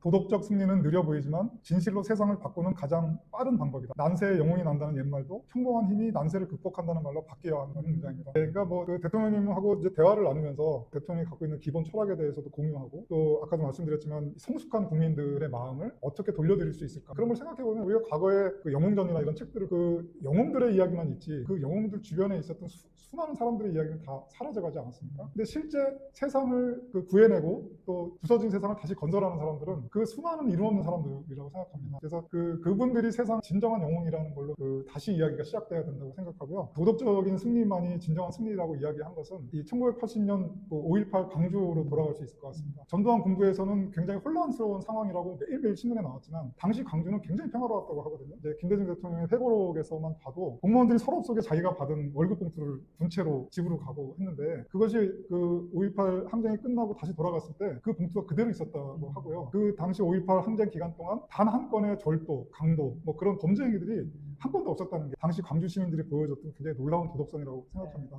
도덕적 승리는 느려 보이지만 진실로 세상을 바꾸는 가장 빠른 방법이다. 난세에 영웅이 난다는 옛말도 평범한 힘이 난세를 극복한다는 말로 바뀌어야 한다는 문장입니다. 네, 그러니까 뭐 그 대통령님하고 이제 대화를 나누면서 대통령이 갖고 있는 기본 철학에 대해서도 공유하고 또 아까도 말씀드렸지만 성숙한 국민들의 마음을 어떻게 돌려드릴 수 있을까 그런 걸 생각해 보면 우리가 과거에 그 영웅전이나 이런 책들을 그 영웅들의 이야기만 있지 그 영웅들 주변에 있었던 수, 수많은 사람들의 이야기는 다 사라져가지 않았습니까? 근데 실제 세상을 그 구해내고 또 부서진 세상을 다시 건설하는 사람들은 그 수많은 이름 없는 사람들이라고 생각합니다. 그래서 그 그분들이 세상 진정한 영웅이라는 걸로 그 다시 이야기가 시작돼야 된다고 생각하고요. 도덕적인 승리만이 진정한 승리라고 이야기한 것은 이 1980년 5.18 광주로 돌아갈 수 있을 것 같습니다. 전두환 군부에서는 굉장히 혼란스러운 상황이라고 매일매일 신문에 나왔지만 당시 광주는 굉장히 평화로웠다고 하거든요. 이제 김대중 대통령의 회고록에서만 봐도 공무원들이 서랍 속에 자기가 받은 월급 봉투를 분채로 집으로 가고 했는데 그것이 그 5.18 항쟁이 끝나고 다시 돌아갔을 때 그 봉투가 그대로 있었다고 하고요. 그 당시 5.18 항쟁 기간 동안 단 한 건의 절도, 강도 뭐 그런 범죄 행위들이 한 건도 없었다는 게 당시 광주 시민들이 보여줬던 굉장히 놀라운 도덕성이라고 생각합니다.